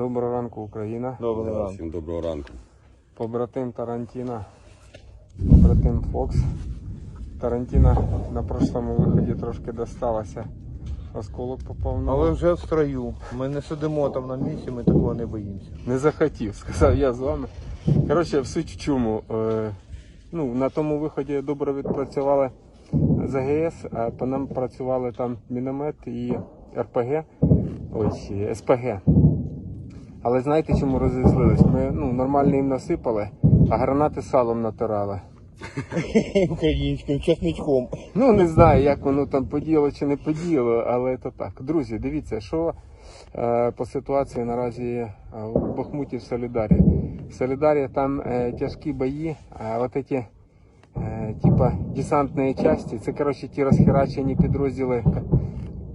Доброго ранку, Україна. Доброго ранку. Всім доброго ранку. Побратим Тарантіна, побратим Фокс. Тарантіна на прошлому виході трошки досталося. Осколок попав на Але вже в строю. Ми не сидимо там на місці, ми такого не боїмося. Не захотів, сказав я з вами. Коротше, в суть в чому. Е, ну, на тому виході добре відпрацювали з АГС, а по нам працювали там міномет і РПГ, ось СПГ. Але знаєте, чому розізлились? Ми ну, нормально їм насипали, а гранати салом натирали. Українським часничком. Ну, не знаю, як воно там подіяло чи не подіяло, але то так. Друзі, дивіться, що е, по ситуації наразі е, в Бахмуті в Солідарі. В Солідарі там е, тяжкі бої, а от ці е, типа десантні частини, це коротше ті розхерачені підрозділи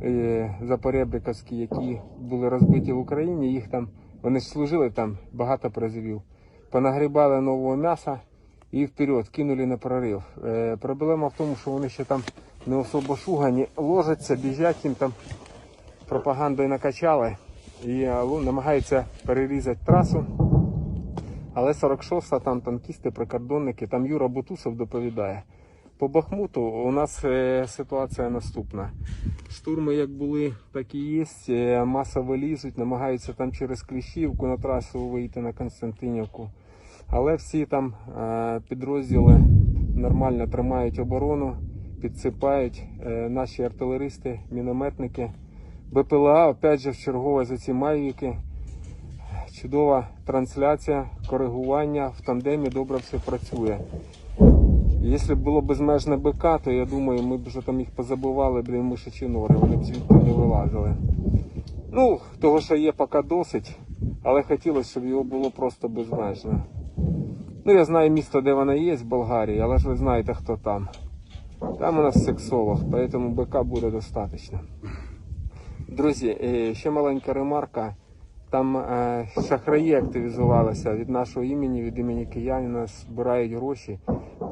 е, запоребриковські, які були розбиті в Україні. Їх там вони ж служили там багато призовів. Понагрібали нового м'яса і вперед кинули на прорив. Е, проблема в тому, що вони ще там не особо шугані, ложаться, біжать їм там пропагандою накачали і е, намагаються перерізати трасу. Але 46-та там танкісти, прикордонники, там Юра Бутусов доповідає. По Бахмуту у нас е, ситуація наступна. Штурми як були, так і є. Е, Масово лізуть, намагаються там через Кліщівку на трасу вийти на Константинівку. Але всі там е, підрозділи нормально тримають оборону, підсипають наші артилеристи, мінометники. БПЛА, опять же, в чергове за ці майвіки. Чудова трансляція, коригування в тандемі добре все працює. Якщо б було безмежне БК, то я думаю, ми б вже там їх позабивали, блін, мишачі нори, вони б звідти не вилазили. Ну, того, що є поки досить, але хотілося, щоб його було просто безмежно. Ну, я знаю місто, де вона є, в Болгарії, але ж ви знаєте, хто там. Там у нас сексолог, поэтому БК буде достатньо. Друзі, е, ще маленька ремарка. Там е, шахраї активізувалися від нашого імені, від імені киянина, збирають гроші.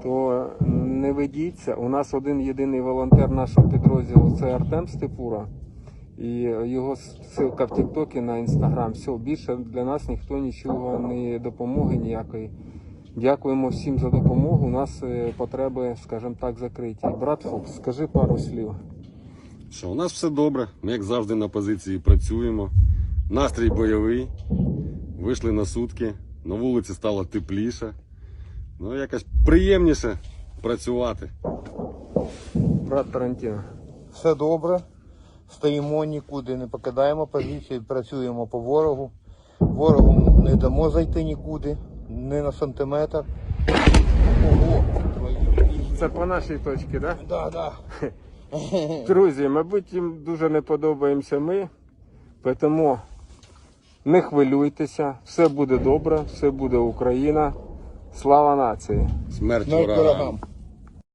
То не ведіться. У нас один єдиний волонтер нашого підрозділу це Артем Степура. І його ссылка в Тіктокі на інстаграм. Все, більше для нас ніхто нічого не допомоги ніякої. Дякуємо всім за допомогу. У нас е, потреби, скажімо так, закриті. Брат Фокс, скажи пару слів. Що у нас все добре. Ми як завжди на позиції працюємо. Настрій бойовий. Вийшли на сутки. На вулиці стало тепліше. Ну, якось приємніше працювати. Брат Тарантіно. Все добре. Стоїмо нікуди, не покидаємо позиції, працюємо по ворогу. Ворогу не дамо зайти нікуди, не на сантиметр. Ого. Це по нашій точці, так? Да? Да, да. Друзі, мабуть, їм дуже не подобаємося ми, тому не хвилюйтеся, все буде добре, все буде Україна. Слава нації! Смерть ворогам.